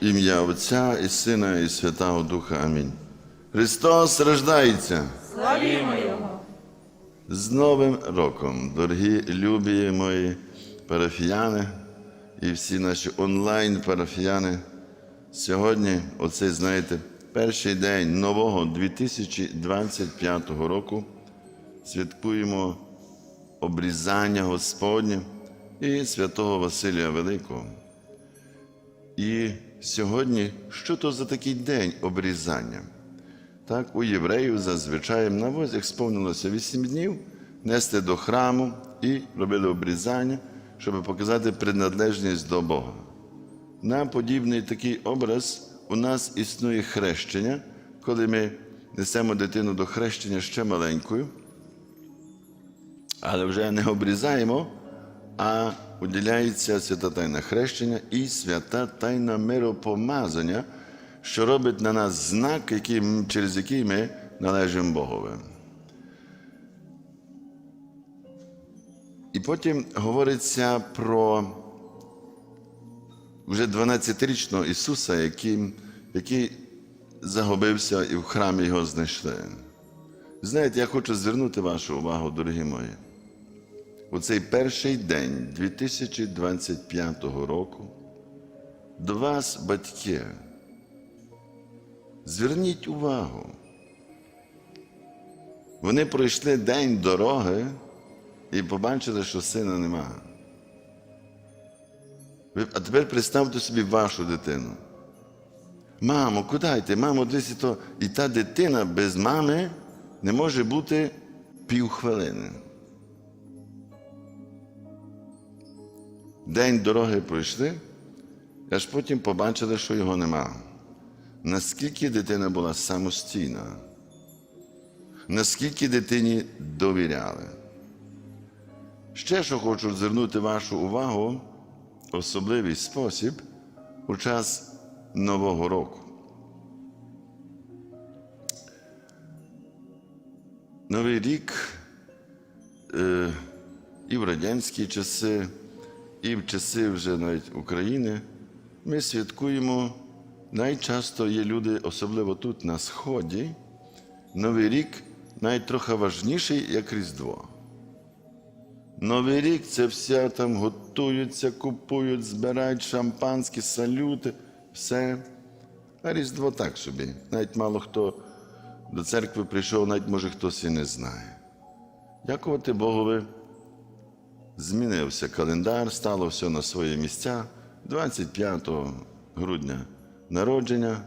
ім'я Отця і Сина, і Святого Духа. Амінь. Христос рождається. Славімо Його! З Новим роком, дорогі любі мої парафіяни і всі наші онлайн-парафіяни. Сьогодні, оцей, знаєте, перший день нового 2025 року святкуємо обрізання Господнє і святого Василія Великого. І сьогодні, що то за такий день обрізання? Так, у євреїв зазвичай на возях сповнилося вісім днів нести до храму і робили обрізання, щоб показати приналежність до Бога. На подібний такий образ у нас існує хрещення, коли ми несемо дитину до хрещення ще маленькою, але вже не обрізаємо, а уділяється свята тайна хрещення і свята тайна миропомазання, що робить на нас знак, який, через який ми належимо Богові. І потім говориться про вже 12-річного Ісуса, який, який загубився і в храмі його знайшли. Знаєте, я хочу звернути вашу увагу, дорогі мої. У цей перший день 2025 року до вас, батьки, зверніть увагу. Вони пройшли день дороги і побачили, що сина нема. А тепер представте собі вашу дитину. Мамо, куди йти? Мамо, дивись, то і та дитина без мами не може бути півхвилини. День дороги пройшли, аж потім побачили, що його нема. Наскільки дитина була самостійна, наскільки дитині довіряли. Ще що хочу звернути вашу увагу, особливий спосіб у час Нового року. Новий рік е, і в радянські часи, і в часи вже навіть України ми святкуємо. Найчасто є люди, особливо тут на Сході, Новий рік навіть трохи важніший, як Різдво. Новий рік це все там готуються, купують, збирають шампанські, салюти, все. А Різдво так собі. Навіть мало хто до церкви прийшов, навіть може хтось і не знає. Дякувати Богові, змінився календар, стало все на свої місця. 25 грудня народження,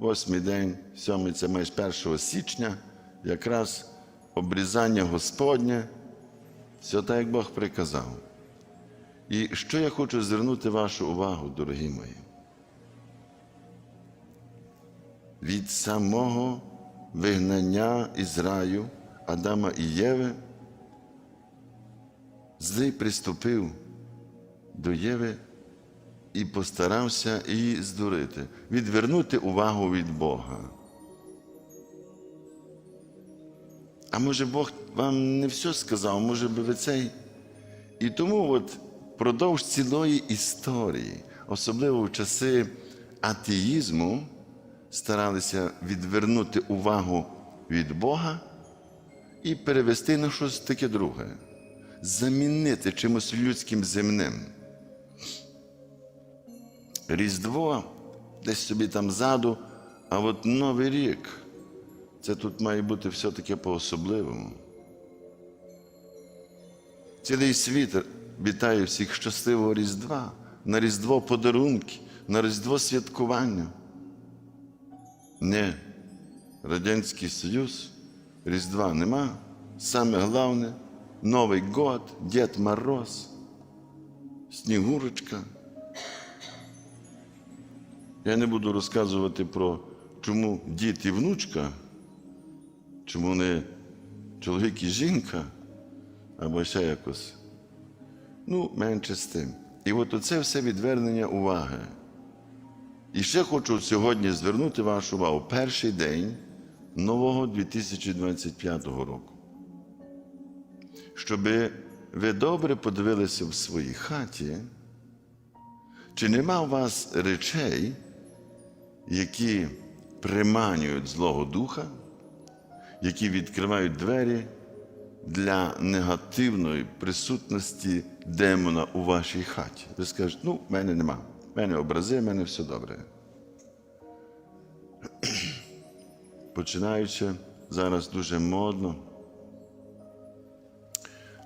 8 день, 7 це майже 1 січня, якраз обрізання Господнє. Все так, як Бог приказав. І що я хочу звернути вашу увагу, дорогі мої? Від самого вигнання із раю Адама і Єви злий приступив до Єви і постарався її здурити, відвернути увагу від Бога. А може Бог вам не все сказав, може би ви цей. І тому от впродовж цілої історії, особливо в часи атеїзму, старалися відвернути увагу від Бога і перевести на щось таке друге, замінити чимось людським земним. Різдво десь собі там ззаду, а от Новий рік. Це тут має бути все-таки по-особливому. Цілий світ вітає всіх щасливого Різдва, на Різдво подарунки, на Різдво святкування. Не, Радянський Союз, Різдва нема. Саме головне Новий год, Дід Мороз, Снігурочка. Я не буду розказувати про чому дід і внучка. Чому не чоловік і жінка, або ще якось? Ну, менше з тим. І от оце все відвернення уваги. І ще хочу сьогодні звернути вашу увагу перший день нового 2025 року. Щоб ви добре подивилися в своїй хаті, чи нема у вас речей, які приманюють Злого Духа, які відкривають двері для негативної присутності демона у вашій хаті. Ви скажете, ну, в мене нема. В мене образи, в мене все добре. Починаючи зараз дуже модно.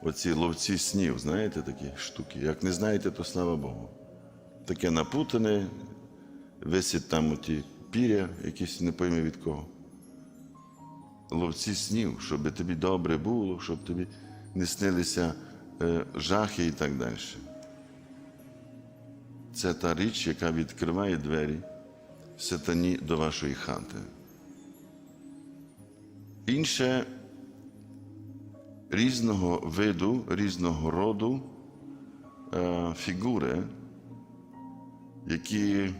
Оці ловці снів, знаєте такі штуки. Як не знаєте, то слава Богу. Таке напутане, висять там оті піря, якісь не пойми від кого. Ловці снів, щоб тобі добре було, щоб тобі не снилися е, жахи і так далі. Це та річ, яка відкриває двері сатані до вашої хати. Інше різного виду, різного роду е, фігури, які,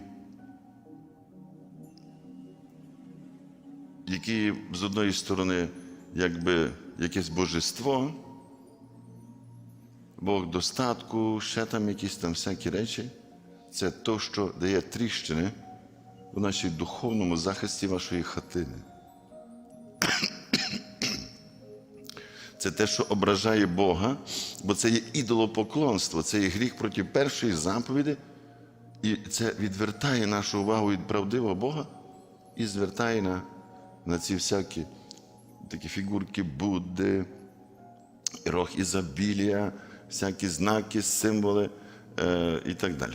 які з одної сторони, якби якесь божество, Бог достатку, ще там якісь там всякі речі, це то, що дає тріщини у нашій духовному захисті вашої хатини. Це те, що ображає Бога, бо це є ідолопоклонство, це є гріх проти першої заповіді, і це відвертає нашу увагу від правдивого Бога і звертає на, на ці всякі такі фігурки Будди, рог Ізобілія, всякі знаки, символи е, і так далі.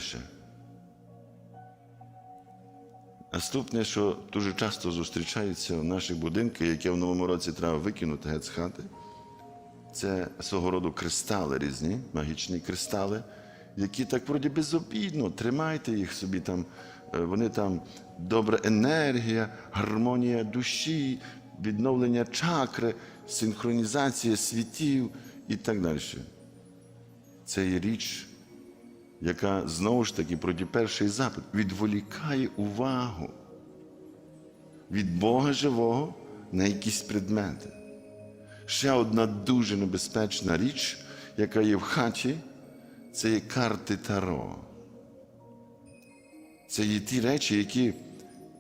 Наступне, що дуже часто зустрічається в наших будинках, яке в новому році треба викинути геть з хати, це свого роду кристали різні, магічні кристали, які так вроді безобідно, тримайте їх собі там, е, вони там добра енергія, гармонія душі, відновлення чакри, синхронізація світів і так далі. Це є річ, яка знову ж таки проти перший запит відволікає увагу від Бога живого на якісь предмети. Ще одна дуже небезпечна річ, яка є в хаті, це є карти Таро. Це є ті речі, які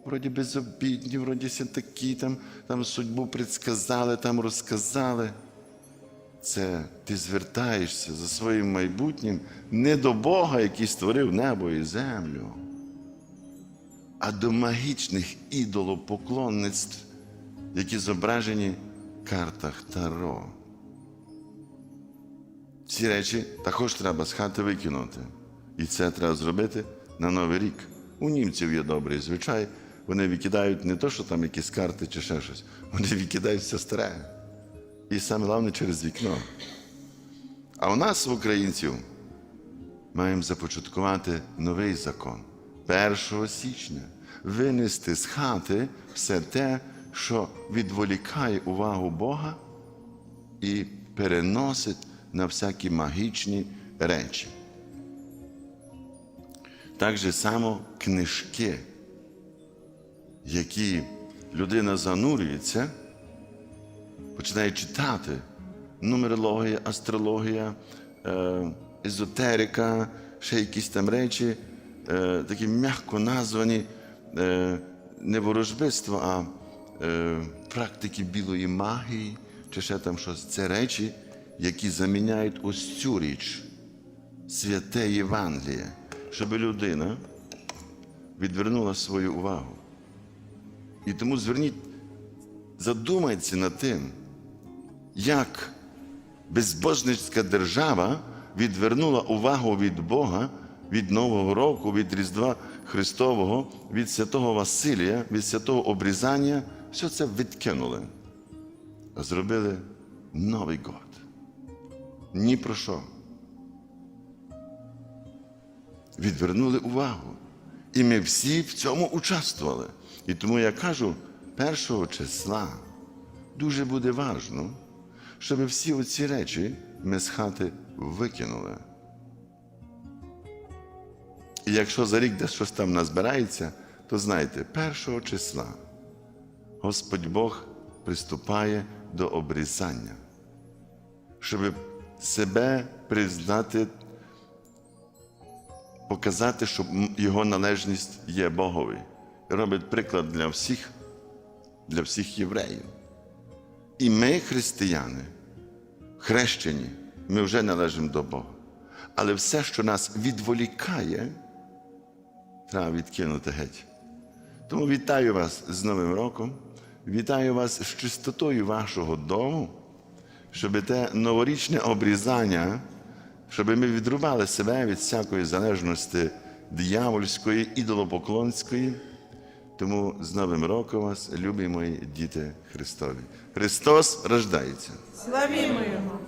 вроді безобідні, вроді ся такі, там, там судьбу предсказали, там розказали. Це ти звертаєшся за своїм майбутнім не до Бога, який створив небо і землю, а до магічних ідолопоклонництв, які зображені картах Таро. Ці речі також треба з хати викинути. І це треба зробити на Новий рік. У німців є добрий звичай. Вони викидають не то, що там якісь карти чи ще щось, вони викидають все старе. І саме головне через вікно. А у нас, в українців, маємо започаткувати новий закон 1 січня винести з хати все те, що відволікає увагу Бога і переносить на всякі магічні речі. Так же само книжки, які людина занурюється, починає читати нумерологія, астрологія, е, езотерика, ще якісь там речі, е, такі м'яко названі е, не ворожбитство, а е, практики білої магії, чи ще там щось. Це речі, які заміняють ось цю річ, святе Євангеліє, щоб людина відвернула свою увагу. І тому зверніть, задумайтеся над тим, як безбожницька держава відвернула увагу від Бога, від Нового року, від Різдва Христового, від святого Василія, від святого обрізання, все це відкинули, зробили Новий год. Ні про що. Відвернули увагу. І ми всі в цьому участвували. І тому я кажу, першого числа дуже буде важно, щоб всі оці речі ми з хати викинули. І якщо за рік десь щось там назбирається, то знайте, першого числа Господь Бог приступає до обрізання, щоб себе признати, показати, що його належність є Богові. робить приклад для всіх, для всіх євреїв. І ми, християни, хрещені, ми вже належимо до Бога. Але все, що нас відволікає, треба відкинути геть. Тому вітаю вас з Новим роком, вітаю вас з чистотою вашого дому, щоб те новорічне обрізання, щоб ми відрубали себе від всякої залежності диявольської, ідолопоклонської. Тому з Новим роком вас, любі мої діти Христові. Христос рождається. Славімо Його!